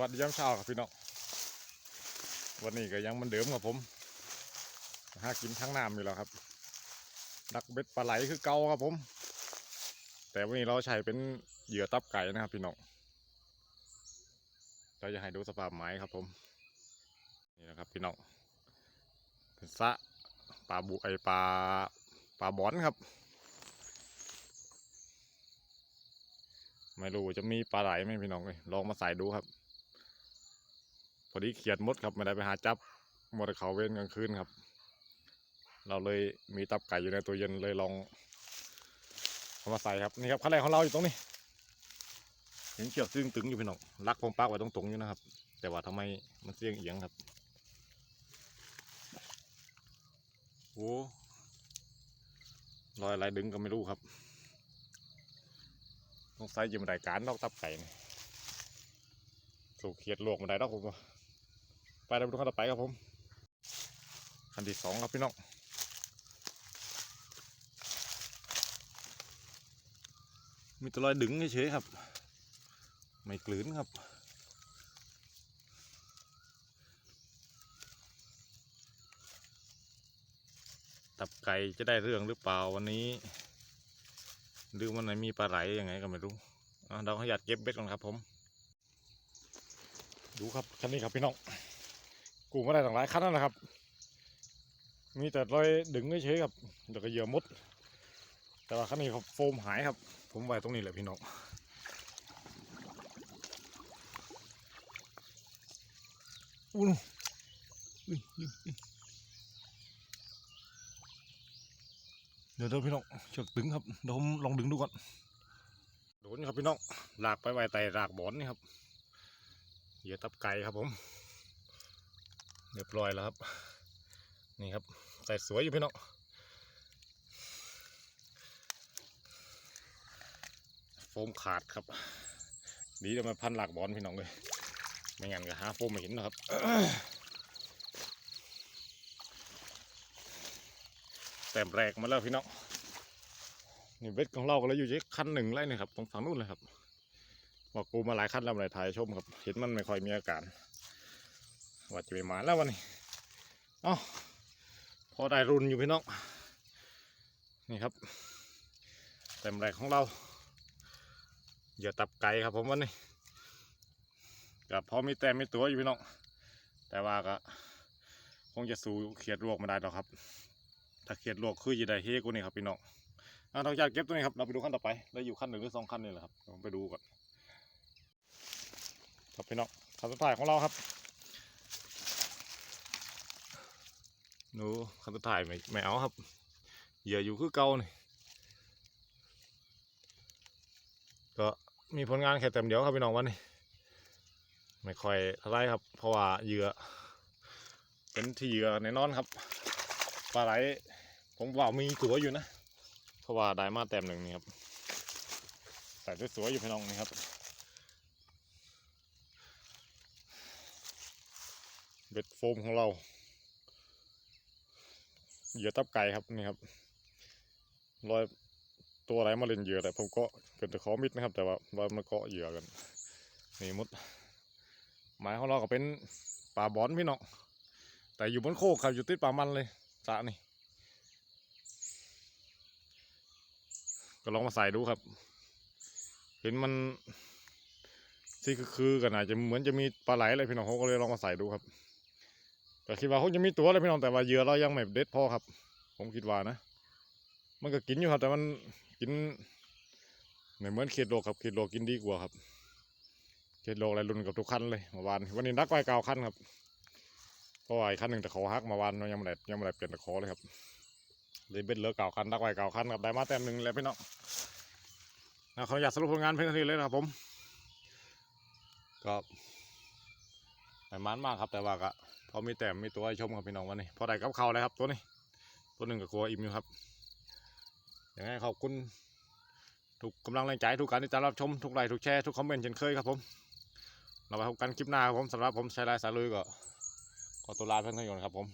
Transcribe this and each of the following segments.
วัสดียามเช้าครับพี่น้องวันนี้ก็ยังเหมันเดิมครับผมหากินทั้งน้ำอยู่แล้วครับดักเบ็ดปลาไหลคือเก่าครับผม แต่วันนี้เราใช้เป็นเหยื่อตับไก่นะครับพี่น้องเราจะให้ดูสภาพไม้ครับผมนี่นะครับพี่น้องเป็นสะปลาบุไอปลาปลาบอนครับ ไม่รู้จะมีปลาไหลไหมพี่น้องเลยลองมาใส่ดูครับ อดีเขียดมดครับไม่ได้ไปหาจับมดเขาเว้นกลางคืนครับ เราเลยมีตับไก่อยู่ในตัวเย็นเลยลองเอามาใส่ครับนี่ครับขั้นแรกของเราอยู่ตรงนี้ เห็นเชือกซึ่งตึงอยู่พี่น้องลักผมปักไว้ตรงๆอยู่นะครับ แต่ว่าทำไมมันเสี่ยงเอียงครับโอ้รอยอะไรดึงก็ไม่รู้ครับต้องใส่ยิมรายการนอกตับไก่นี่สู่เขียดลวกมาได้ดอกผมว่า ไปเราไปดูขั้นต่อไปครับผมขั้นที่สองครับพี่น้องมีตัวรอยดึงเฉยๆครับ ไม่กลืนครับตับไก่จะได้เรื่องหรือเปล่าวันนี้หรือมันไหนมีปลาไหลยังไงก็ไม่รู้เราขยัดเก็บเบ็ดก่อนครับผม ดูครับคันนี้ครับพี่น้อง กูไม่ได้ต่างหลายคันนั่นแหละครับ มีแต่รอยดึงเฉยๆครับเดี๋ยวก็เหยื่อมด แต่ว่าคันนี้ครับโฟมหายครับ ผมไว้ตรงนี้แหละพี่น้องอู้หูอุ้ยอุ้ยอุ้ยเดี๋ยวเดี๋ยวพี่น้องเชือกดึงครับเดี๋ยวผมลองดึงดูก่อนโดนครับพี่น้องลากไปไว้ไต่รากบอนนี่ครับเหยื่อตับไก่ครับผม เรียบร้อยแล้วครับ นี่ครับใส่สวยอยู่พี่น้องโฟมขาดครับ ดีจะมาพันหลากบอลพี่น้องเลยไม่งั้นก็หาโฟมไม่เห็นนะครับแต้มแรกมาแล้วพี่น้องนี่เบ็ดของเราก็เลยอยู่ที่คันหนึ่งไล่นี่ครับตรงฝั่งนู้นเลยครับบอกกูมาหลายคันแล้วมาหลายถ่ายชมครับ เห็นมันไม่ค่อยมีอาการ ว่าจะไปมาแล้ววันนี้เอ้าพอได้รุนอยู่พี่น้อง นี่ครับแต้มแรกของเราเหยื่อตับไก่ครับผมวันนี้กับพอมีแต้มมีตัวอยู่พี่น้อง แต่ว่าก็คงจะสู้เขียดลวกไม่ได้หรอกครับ ถ้าเขียดลวกคือจะได้เฮกูนี่ครับพี่น้องเอาเราอยาเก็บตัวนี้ครับ เราไปดูขั้นต่อไปแล้วอยู่ขั้นหนึ่งหรือสองขั้นนี่แหละครับผมไปดูก่อนครับพี่น้องขั้นสุดท้ายของเราครับ หนูขั้นสุดท้ายไม่ไม่เอาครับ เหยื่ออยู่คือเก่านี่ก็มีผลงานแค่เต็มเดียวครับพี่น้องวันนี้ ไม่ค่อยเท่าไรครับ เพราะว่าเหยื่อเป็นที่เหยื่อแน่นอนครับปลาไหลผมว่ามีตัวอยู่นะ เพราะว่าได้มาแต้มหนึ่งนี่ครับใส่สวยๆอยู่พี่น้องนี่ครับเบ็ดโฟมของเรา เหยื่อตับไก่ครับนี่ครับรอยตัวอะไรมาเล่นเหยื่อแต่ผมก็เกิดแต่ขอมิดนะครับ แต่ว่าว่ามันเกาะเหยื่อกันนี่มุดหมายของเราก็เป็นป่าบอนพี่น้องแต่อยู่บนโคกครับอยู่ติดป่ามันเลยสระนี่ก็ลองมาใส่ดูครับ เห็นมันที่คือๆกันอาจจะเหมือนจะมีปลาไหลอะไรพี่น้องเขาก็เลยลองมาใส่ดูครับ แต่คิดว่าคงจะมีตัวอะไรพี่น้องแต่ว่าเหยื่อเรายังไม่เด็ดพอครับ ผมคิดว่านะ มันก็กินอยู่ครับ แต่มันกินไม่เหมือนเขียดโลกครับเขียดโลกกินดีกว่าครับเจ็ดโลอะไรรุนกับทุกคันเลยเมื่อวานวันนี้นักไว้เก้าคันครับเพราะว่าอีกคันหนึ่งตะขอฮักเมื่อวานเรายังไม่ได้ยังไม่ได้เปลี่ยนตะขอเลยครับเลยเป็นเลือเก้าคันนักไว้เก้าคันครับได้มาแต้มหนึ่งแล้วพี่น้องนะขออยากสรุปผลงานเพียงเท่านี้เลยนะครับผมก็ ไม่มันมากครับ แต่ว่าก็พอมีแต้มมีตัวให้ชมครับพี่น้องวันนี้ พอได้กับเขาเลยครับตัวนี้ตัวหนึ่งกับครัวอิ่มอยู่ครับอยังไงขอบคุณทุกกำลังแรงใจทุกการติดตามรับชมทุกไลค์ทุกแชร์ทุกคอมเมนต์เช่นเคยครับผมเราไปพบกันคลิปหน้าครับผมสำหรับผมชายลายสายลุยก็ขอตัวลาเพื่อนๆก่อนครับผม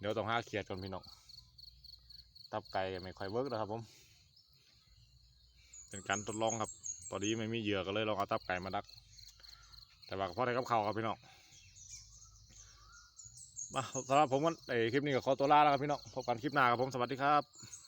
เดี๋ยวต้องห้าเขียดก่อนพี่น้องตับไก่ไม่ค่อยเวิร์กนะครับผม เป็นการทดลองครับพอดีไม่มีเหยื่อก็เลยลองเอาตับไก่มาดัก แต่ว่าก็พอได้กับเขาครับพี่น้องมาสำหรับผมก็ไอคลิปนี้ก็ขอตัวลาแล้วครับพี่น้องพบกันคลิปหน้าครับผมสวัสดีครับ